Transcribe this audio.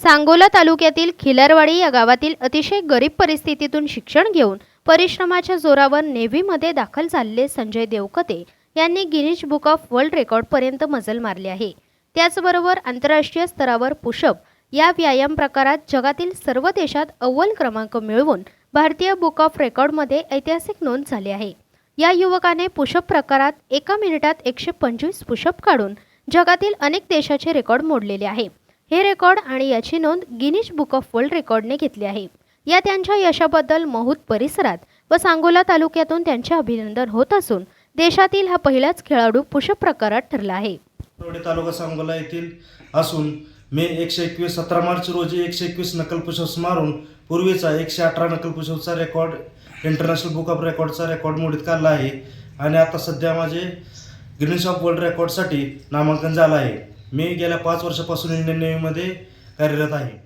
सांगोला तालुक्यातील खिलरवाडी या गावातील अतिशय गरीब परिस्थितीतून शिक्षण घेऊन परिश्रमाच्या जोरावर नेव्हीमध्ये दाखल झालेले संजय देवकते यांनी गिनीज बुक ऑफ वर्ल्ड रेकॉर्डपर्यंत मजल मारली आहे. त्याचबरोबर आंतरराष्ट्रीय स्तरावर पुशअप या व्यायाम प्रकारात जगातील सर्व देशात अव्वल क्रमांक मिळवून भारतीय बुक ऑफ रेकॉर्डमध्ये ऐतिहासिक नोंद झाली आहे. या युवकाने पुशअप प्रकारात एका मिनिटात एकशे पंचवीस पुशअप काढून जगातील अनेक देशाचे रेकॉर्ड मोडलेले आहे. हे रेकॉर्ड आणि याची नोंद गिनीज बुक ऑफ वर्ल्ड रेकॉर्डने घेतली आहे. या त्यांच्या यशाबद्दल महूद परिसरात व सांगोला तालुक्यातून त्यांचे अभिनंदन होत असून देशातील हा पहिलाच खेळाडू पुषप प्रकारात ठरला आहे. रोडे तालुका सांगोला येथील असून मे एकशे एकवीस सतरा मार्च रोजी एकशे एकवीस नकल पुषप्स मारून पूर्वीचा एकशे अठरा नकल पुशप्सचा रेकॉर्ड इंटरनॅशनल बुक ऑफ रेकॉर्डचा रेकॉर्ड मोडीत काढला आहे. आणि आता सध्या माझे गिनीस ऑफ वर्ल्ड रेकॉर्डसाठी नामांकन झालं आहे. मी गेल्या पाच वर्षापासून इंडियन नेव्हीमध्ये कार्यरत आहे.